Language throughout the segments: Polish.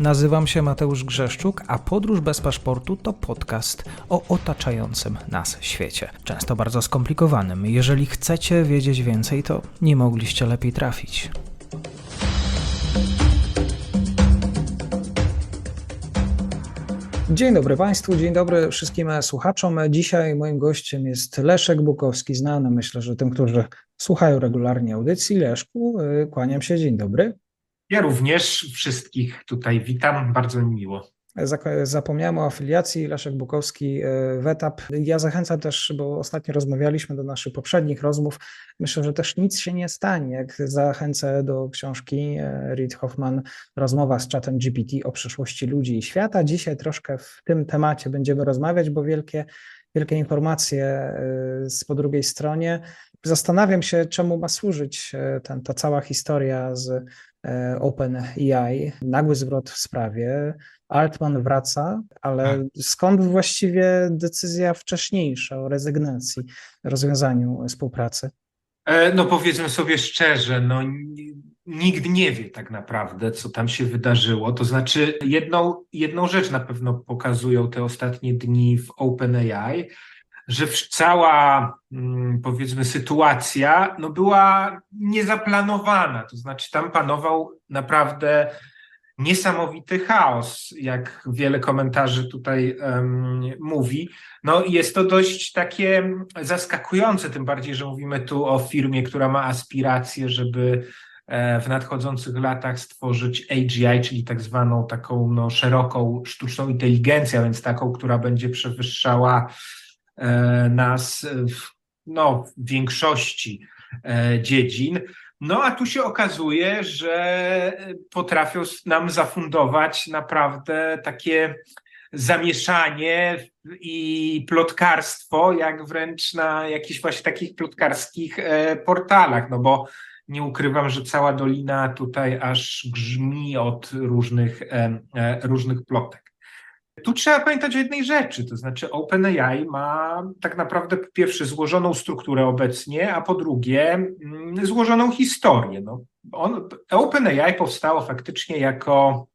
Nazywam się Mateusz Grzeszczuk, a Podróż bez paszportu to podcast o otaczającym nas świecie. Często bardzo skomplikowanym. Jeżeli chcecie wiedzieć więcej, to nie mogliście lepiej trafić. Dzień dobry Państwu, dzień dobry wszystkim słuchaczom. Dzisiaj moim gościem jest Leszek Bukowski, znany myślę, że tym, którzy słuchają regularnie audycji. Leszku, y, kłaniam się, dzień dobry. Ja również wszystkich tutaj witam, bardzo mi miło. Zapomniałem o afiliacji, Leszek Bukowski, e, WETAP. Ja zachęcam też, bo ostatnio rozmawialiśmy do naszych poprzednich rozmów, myślę, że też nic się nie stanie, jak zachęcę do książki e, Reid Hoffman, rozmowa z czatem GPT o przyszłości ludzi i świata. Dzisiaj troszkę w tym temacie będziemy rozmawiać, bo wielkie, wielkie informacje e, po drugiej stronie. Zastanawiam się, czemu ma służyć ten, ta cała historia z OpenAI, nagły zwrot w sprawie. Altman wraca, ale tak. skąd właściwie decyzja wcześniejsza o rezygnacji, rozwiązaniu współpracy? No powiedzmy sobie szczerze, no nikt nie wie tak naprawdę, co tam się wydarzyło. To znaczy, jedną, jedną rzecz na pewno pokazują te ostatnie dni w OpenAI, że cała, mm, powiedzmy, sytuacja no, była niezaplanowana. To znaczy, tam panował naprawdę niesamowity chaos, jak wiele komentarzy tutaj um, mówi. No jest to dość takie zaskakujące, tym bardziej, że mówimy tu o firmie, która ma aspiracje, żeby e, w nadchodzących latach stworzyć AGI, czyli tak zwaną taką no, szeroką sztuczną inteligencję, a więc taką, która będzie przewyższała nas w, no, w większości e, dziedzin. No a tu się okazuje, że potrafią nam zafundować naprawdę takie zamieszanie i plotkarstwo, jak wręcz na jakichś właśnie takich plotkarskich e, portalach, no bo nie ukrywam, że cała dolina tutaj aż grzmi od różnych, e, e, różnych plotek. Tu trzeba pamiętać o jednej rzeczy, to znaczy OpenAI ma tak naprawdę po pierwsze złożoną strukturę obecnie, a po drugie mm, złożoną historię. No, OpenAI powstało faktycznie jako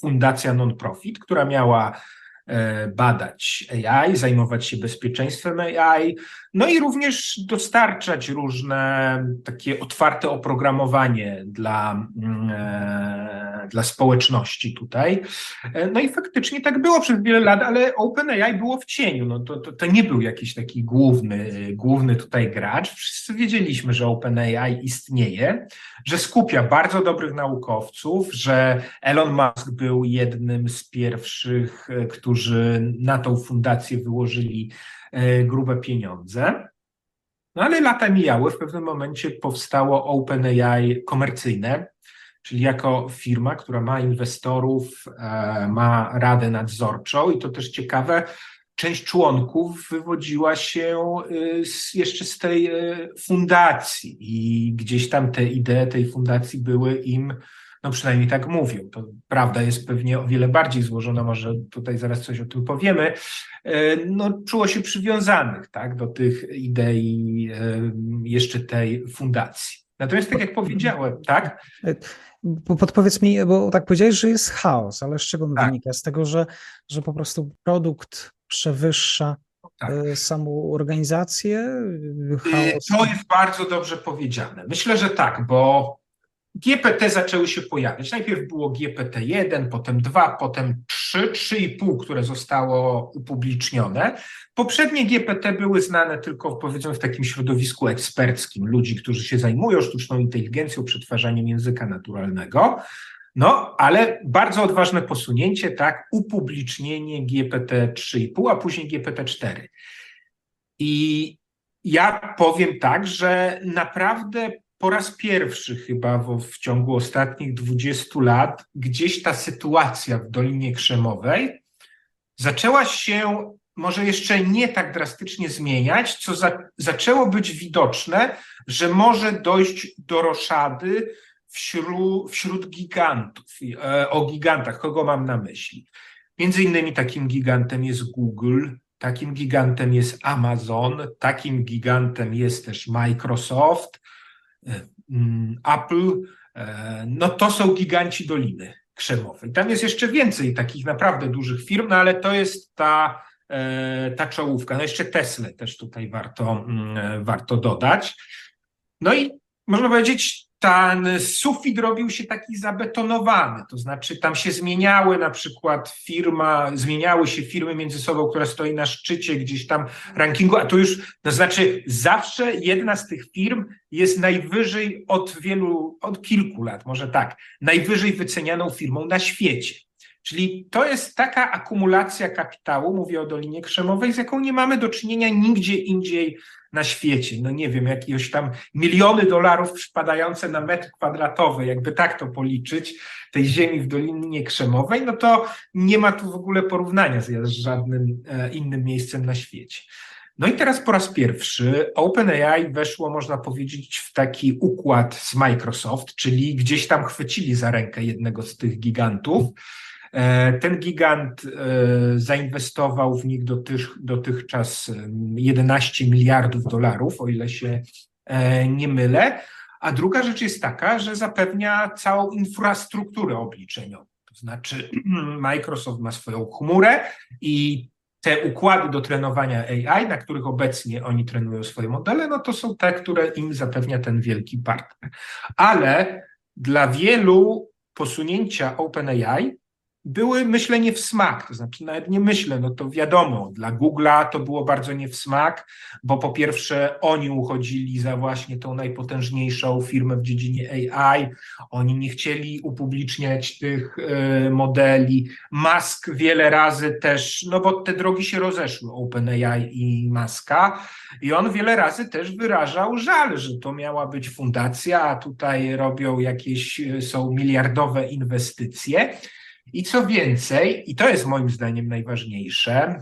fundacja non-profit, która miała E, badać AI, zajmować się bezpieczeństwem AI, no i również dostarczać różne takie otwarte oprogramowanie dla, mm, e, dla społeczności tutaj. E, no i faktycznie tak było przez wiele lat, ale OpenAI było w cieniu. No to, to, to nie był jakiś taki główny, główny tutaj gracz. Wszyscy wiedzieliśmy, że OpenAI istnieje, że skupia bardzo dobrych naukowców, że Elon Musk był jednym z pierwszych, którzy którzy na tą fundację wyłożyli e, grube pieniądze. No ale lata mijały, w pewnym momencie powstało OpenAI komercyjne, czyli jako firma, która ma inwestorów, e, ma radę nadzorczą. I to też ciekawe, część członków wywodziła się e, z, jeszcze z tej fundacji. I gdzieś tam te idee tej fundacji były im no przynajmniej tak mówią. To prawda jest pewnie o wiele bardziej złożona, może tutaj zaraz coś o tym powiemy. E, no, czuło się przywiązanych tak, do tych idei e, jeszcze tej fundacji. Natomiast tak jak powiedziałem, tak? Podpowiedz mi, bo tak powiedziałeś, że jest chaos, ale z czego on tak. wynika? Z tego, że, że po prostu produkt przewyższa tak. E, samą organizację? Chaos. To jest bardzo dobrze powiedziane. Myślę, że tak, bo GPT zaczęły się pojawiać. Najpierw było GPT-1, potem 2, potem 3, 3,5, które zostało upublicznione. Poprzednie GPT były znane tylko powiedzmy w takim środowisku eksperckim, ludzi, którzy się zajmują sztuczną inteligencją, przetwarzaniem języka naturalnego. No, ale bardzo odważne posunięcie, tak, upublicznienie GPT 3,5, a później GPT 4. I ja powiem tak, że naprawdę po raz pierwszy chyba w, w ciągu ostatnich 20 lat gdzieś ta sytuacja w Dolinie Krzemowej zaczęła się może jeszcze nie tak drastycznie zmieniać, co za, zaczęło być widoczne, że może dojść do roszady wśród, wśród gigantów. E, o gigantach, kogo mam na myśli? Między innymi takim gigantem jest Google, takim gigantem jest Amazon, takim gigantem jest też Microsoft, Apple. E, no to są giganci Doliny Krzemowej. Tam jest jeszcze więcej takich naprawdę dużych firm, no ale to jest ta, ta czołówka. No jeszcze Tesla też tutaj warto, mm, warto dodać. No i można powiedzieć, ten sufit robił się taki zabetonowany, to znaczy tam się zmieniały na przykład firma, zmieniały się firmy między sobą, która stoi na szczycie gdzieś tam rankingu, a to już, to znaczy zawsze jedna z tych firm jest najwyżej od wielu, od kilku lat, może tak, najwyżej wycenianą firmą na świecie. Czyli to jest taka akumulacja kapitału, mówię o Dolinie Krzemowej, z jaką nie mamy do czynienia nigdzie indziej na świecie. No nie wiem, jakieś tam miliony dolarów przypadające na metr kwadratowy, jakby tak to policzyć, tej ziemi w Dolinie Krzemowej, no to nie ma tu w ogóle porównania z żadnym e, innym miejscem na świecie. No i teraz po raz pierwszy OpenAI weszło, można powiedzieć, w taki układ z Microsoft, czyli gdzieś tam chwycili za rękę jednego z tych gigantów ten gigant e, zainwestował w nich dotych, dotychczas 11 miliardów dolarów, o ile się e, nie mylę. A druga rzecz jest taka, że zapewnia całą infrastrukturę obliczeniową. To znaczy, Microsoft ma swoją chmurę i te układy do trenowania AI, na których obecnie oni trenują swoje modele, no to są te, które im zapewnia ten wielki partner. Ale dla wielu posunięcia OpenAI były, myślę, nie w smak. To znaczy, nawet nie myślę, no to wiadomo, dla Google'a to było bardzo nie w smak, bo po pierwsze oni uchodzili za właśnie tą najpotężniejszą firmę w dziedzinie AI, oni nie chcieli upubliczniać tych y, modeli. Musk wiele razy też, no bo te drogi się rozeszły, OpenAI i Muska, i on wiele razy też wyrażał żal, że to miała być fundacja, a tutaj robią jakieś, y, są miliardowe inwestycje. I co więcej, i to jest moim zdaniem najważniejsze,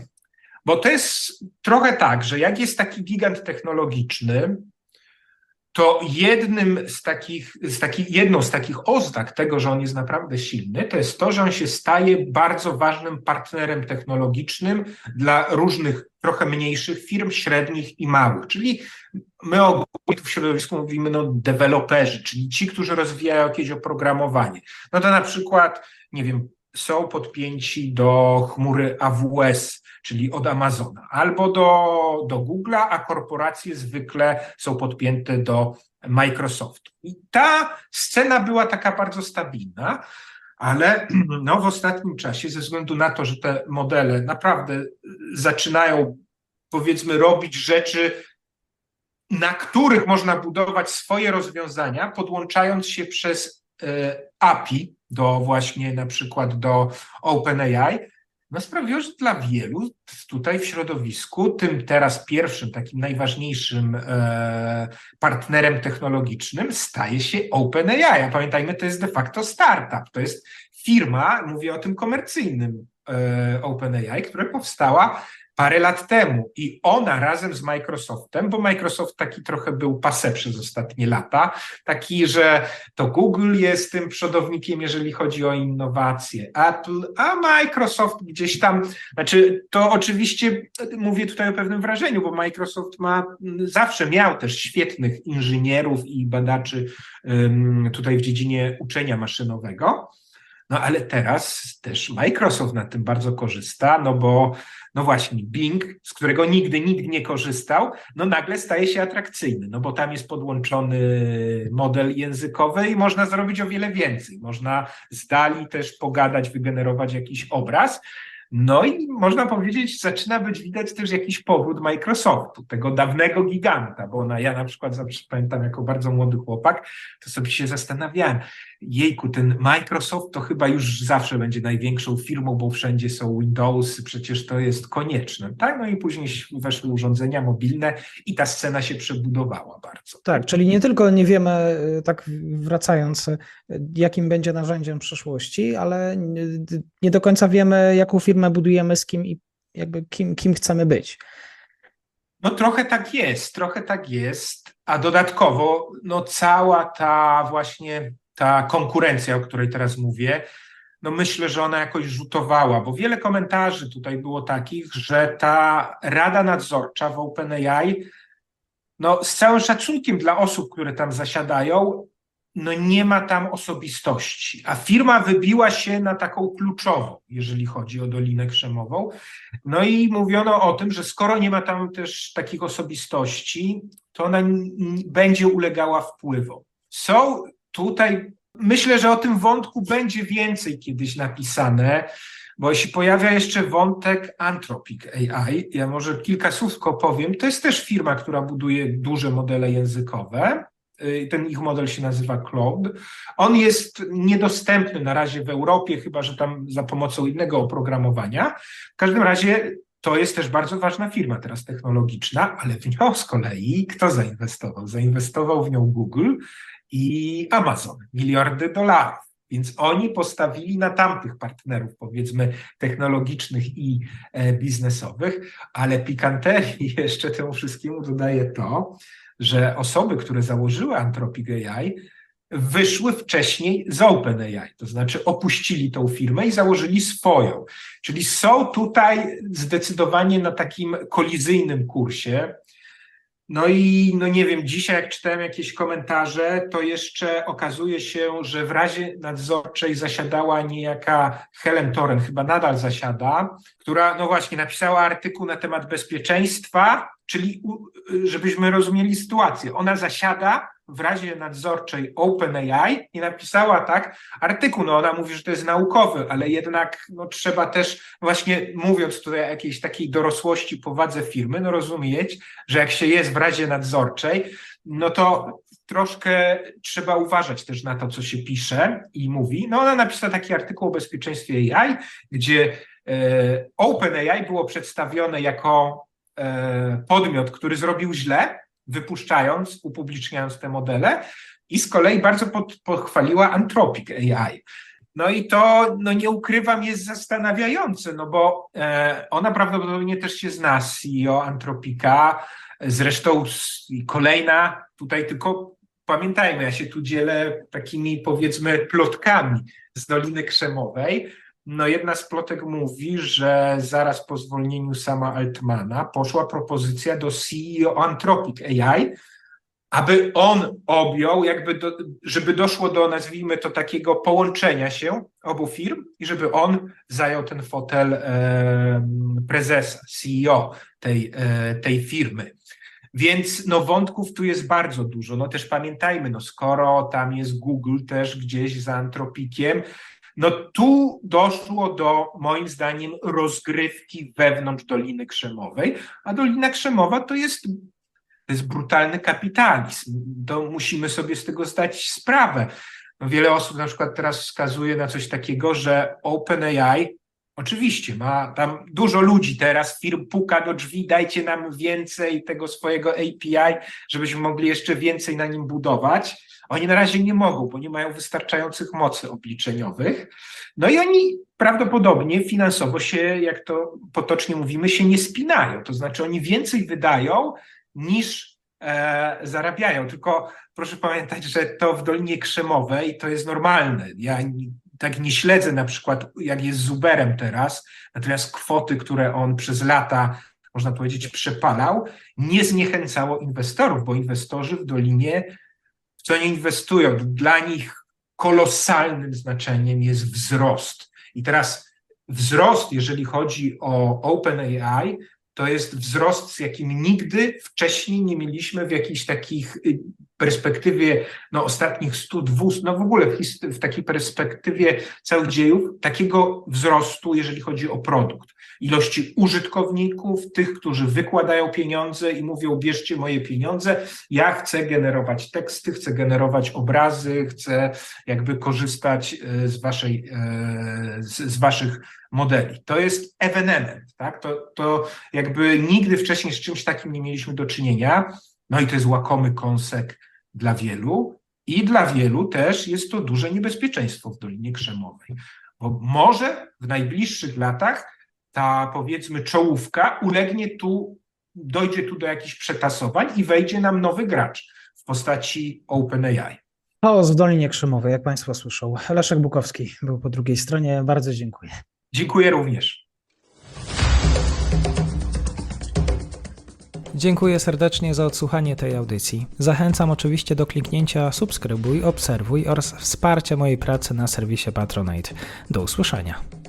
bo to jest trochę tak, że jak jest taki gigant technologiczny, to jednym z takich, z takich, jedną z takich oznak tego, że on jest naprawdę silny, to jest to, że on się staje bardzo ważnym partnerem technologicznym dla różnych, trochę mniejszych firm, średnich i małych. Czyli my ogólnie w środowisku mówimy no deweloperzy, czyli ci, którzy rozwijają jakieś oprogramowanie. No to na przykład, nie wiem, są podpięci do chmury AWS, czyli od Amazona, albo do, do Google'a, a korporacje zwykle są podpięte do Microsoftu. I ta scena była taka bardzo stabilna, ale no, w ostatnim czasie, ze względu na to, że te modele naprawdę zaczynają, powiedzmy, robić rzeczy, na których można budować swoje rozwiązania, podłączając się przez e, API do właśnie na przykład do OpenAI, no sprawiło, że dla wielu tutaj w środowisku, tym teraz pierwszym, takim najważniejszym e, partnerem technologicznym staje się OpenAI. A pamiętajmy, to jest de facto startup, to jest firma, mówię o tym komercyjnym e, OpenAI, która powstała parę lat temu i ona razem z Microsoftem, bo Microsoft taki trochę był pase przez ostatnie lata, taki, że to Google jest tym przodownikiem, jeżeli chodzi o innowacje, Apple, a Microsoft gdzieś tam, znaczy to oczywiście mówię tutaj o pewnym wrażeniu, bo Microsoft ma, zawsze miał też świetnych inżynierów i badaczy tutaj w dziedzinie uczenia maszynowego, no ale teraz też Microsoft na tym bardzo korzysta, no bo no właśnie, Bing, z którego nigdy nikt nie korzystał, no nagle staje się atrakcyjny, no bo tam jest podłączony model językowy i można zrobić o wiele więcej. Można z dali też pogadać, wygenerować jakiś obraz. No i można powiedzieć, zaczyna być widać też jakiś powrót Microsoftu, tego dawnego giganta, bo ona, ja na przykład pamiętam jako bardzo młody chłopak, to sobie się zastanawiałem, jejku, ten Microsoft to chyba już zawsze będzie największą firmą, bo wszędzie są Windowsy, przecież to jest konieczne, tak? No i później weszły urządzenia mobilne i ta scena się przebudowała bardzo. Tak, czyli nie tylko nie wiemy, e, tak wracając, e, jakim będzie narzędziem przyszłości, ale nie do końca wiemy, jaką firmę budujemy, z kim i jakby kim, kim chcemy być. No trochę tak jest, trochę tak jest, a dodatkowo no cała ta właśnie ta konkurencja, o której teraz mówię, no myślę, że ona jakoś rzutowała, bo wiele komentarzy tutaj było takich, że ta rada nadzorcza w OpenAI, no z całym szacunkiem dla osób, które tam zasiadają, no nie ma tam osobistości, a firma wybiła się na taką kluczową, jeżeli chodzi o Dolinę Krzemową. No i mówiono o tym, że skoro nie ma tam też takich osobistości, to ona będzie ulegała wpływom. Są tutaj, myślę, że o tym wątku będzie więcej kiedyś napisane, bo jeśli pojawia jeszcze wątek Anthropic AI, ja może kilka słów powiem, to jest też firma, która buduje duże modele językowe. Y, ten ich model się nazywa Cloud. On jest niedostępny na razie w Europie, chyba że tam za pomocą innego oprogramowania. W każdym razie to jest też bardzo ważna firma teraz technologiczna, ale w nią z kolei kto zainwestował? Zainwestował w nią Google i Amazon, miliardy dolarów. Więc oni postawili na tamtych partnerów, powiedzmy, technologicznych i e, biznesowych, ale pikanterii jeszcze temu wszystkiemu dodaje to, że osoby, które założyły Anthropic AI, wyszły wcześniej z OpenAI, to znaczy opuścili tą firmę i założyli swoją. Czyli są tutaj zdecydowanie na takim kolizyjnym kursie. No i no nie wiem, dzisiaj jak czytałem jakieś komentarze, to jeszcze okazuje się, że w Radzie Nadzorczej zasiadała niejaka Helen Toren, chyba nadal zasiada, która no właśnie napisała artykuł na temat bezpieczeństwa, czyli żebyśmy rozumieli sytuację. Ona zasiada w Radzie Nadzorczej OpenAI i napisała tak artykuł, no ona mówi, że to jest naukowy, ale jednak no, trzeba też właśnie mówiąc tutaj o jakiejś takiej dorosłości, powadze firmy, no rozumieć, że jak się jest w Radzie Nadzorczej, no to troszkę trzeba uważać też na to, co się pisze i mówi. No ona napisała taki artykuł o bezpieczeństwie AI, gdzie e, OpenAI było przedstawione jako e, podmiot, który zrobił źle, wypuszczając, upubliczniając te modele i z kolei bardzo pod, pochwaliła Anthropic AI. No i to, no nie ukrywam, jest zastanawiające, no bo e, ona prawdopodobnie też się zna z CEO Antropika, zresztą kolejna, tutaj tylko pamiętajmy, ja się tu dzielę takimi powiedzmy plotkami z Doliny Krzemowej, no jedna z plotek mówi, że zaraz po zwolnieniu sama Altmana poszła propozycja do CEO Anthropic AI, aby on objął, jakby do, żeby doszło do, nazwijmy to, takiego połączenia się obu firm i żeby on zajął ten fotel e, prezesa, CEO tej, e, tej firmy. Więc no, wątków tu jest bardzo dużo. No też pamiętajmy, no, skoro tam jest Google też gdzieś za antropikiem, no tu doszło do, moim zdaniem, rozgrywki wewnątrz Doliny Krzemowej, a Dolina Krzemowa to jest, to jest brutalny kapitalizm. To musimy sobie z tego zdać sprawę. No wiele osób na przykład teraz wskazuje na coś takiego, że OpenAI Oczywiście, ma tam dużo ludzi teraz, firm puka do drzwi, dajcie nam więcej tego swojego API, żebyśmy mogli jeszcze więcej na nim budować. Oni na razie nie mogą, bo nie mają wystarczających mocy obliczeniowych. No i oni prawdopodobnie finansowo się, jak to potocznie mówimy, się nie spinają. To znaczy oni więcej wydają niż e, zarabiają. Tylko proszę pamiętać, że to w Dolinie Krzemowej to jest normalne. Ja tak nie śledzę na przykład, jak jest z Uberem teraz, natomiast kwoty, które on przez lata, można powiedzieć, przepalał, nie zniechęcało inwestorów, bo inwestorzy w Dolinie w co nie inwestują, dla nich kolosalnym znaczeniem jest wzrost. I teraz wzrost, jeżeli chodzi o OpenAI, to jest wzrost, z jakim nigdy wcześniej nie mieliśmy w jakichś takich y, perspektywie no, ostatnich 100, 200, no w ogóle w, w takiej perspektywie całych dziejów, takiego wzrostu, jeżeli chodzi o produkt. Ilości użytkowników, tych, którzy wykładają pieniądze i mówią, bierzcie moje pieniądze, ja chcę generować teksty, chcę generować obrazy, chcę jakby korzystać e, z, waszej, e, z, z waszych modeli. To jest ewenement, tak? To, to jakby nigdy wcześniej z czymś takim nie mieliśmy do czynienia. No i to jest łakomy kąsek dla wielu i dla wielu też jest to duże niebezpieczeństwo w Dolinie Krzemowej, bo może w najbliższych latach ta powiedzmy czołówka ulegnie tu, dojdzie tu do jakichś przetasowań i wejdzie nam nowy gracz w postaci OpenAI. Chaos w Dolinie Krzemowej, jak Państwo słyszą. Leszek Bukowski był po drugiej stronie. Bardzo dziękuję. Dziękuję również. Dziękuję serdecznie za odsłuchanie tej audycji. Zachęcam oczywiście do kliknięcia subskrybuj, obserwuj oraz wsparcia mojej pracy na serwisie Patronite. Do usłyszenia.